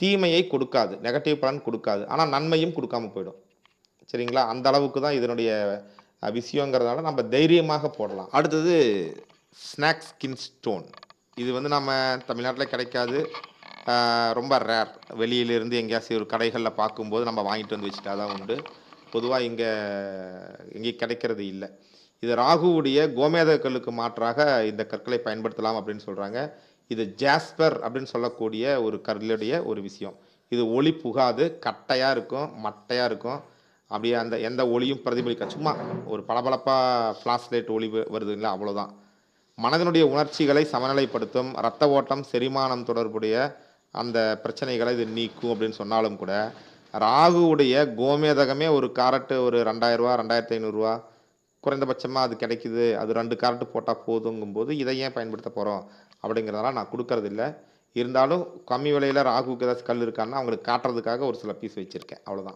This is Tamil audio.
தீமையை கொடுக்காது நெகட்டிவ் பலன் கொடுக்காது. ஆனால் நன்மையும் கொடுக்காம போயிடும். சரிங்களா? அந்த அளவுக்கு தான் இதனுடைய விஷயங்கிறதுனால நம்ம தைரியமாக போடலாம். அடுத்தது ஸ்நாக் ஸ்கின் ஸ்டோன் இது வந்து நம்ம தமிழ்நாட்டில் கிடைக்காது. ரொம்ப ரேர் வெளியிலிருந்து எங்கேயாச்சும் ஒரு கடைகளில் பார்க்கும்போது நம்ம வாங்கிட்டு வந்து வச்சுட்டா தான் உண்டு. பொதுவாக இங்கே எங்கேயும் கிடைக்கிறது இல்லை. இது ராகுவுடைய கோமேத கல்லுக்கு மாற்றாக இந்த கற்களை பயன்படுத்தலாம் அப்படின்னு சொல்கிறாங்க இது ஜாஸ்பர் அப்படின்னு சொல்லக்கூடிய ஒரு கல்லுடைய ஒரு விஷயம். இது ஒளி புகாது கட்டையாக இருக்கும் மட்டையாக இருக்கும். அப்படியே அந்த எந்த ஒளியும் பிரதிபலிக்க சும்மா ஒரு பளபளப்பாக ஃப்ளாஷ் லைட் ஒளி வருது இல்லை அவ்வளோதான் மனதனுடைய உணர்ச்சிகளை சமநிலைப்படுத்தும் இரத்த ஓட்டம் செரிமானம் தொடர்புடைய அந்த பிரச்சனைகளை இது நீக்கும் அப்படின்னு சொன்னாலும் கூட ராகுவுடைய கோமேதகமே ஒரு காரட்டு ஒரு ரெண்டாயிரரூவா ரெண்டாயிரத்தி ஐநூறுரூவா குறைந்தபட்சமாக அது கிடைக்குது அது ரெண்டு காரட்டு போட்டால் போதுங்கும்போது இதை ஏன் பயன்படுத்த போகிறோம் அப்படிங்கிறதெல்லாம் நான் கொடுக்கறதில்ல. இருந்தாலும் கம்மி விலையில் ராகுக்கு ஏதாச்சும் கல் இருக்கான்னா அவங்களுக்கு காட்டுறதுக்காக ஒரு சில பீஸ் வச்சுருக்கேன். அவ்வளோதான்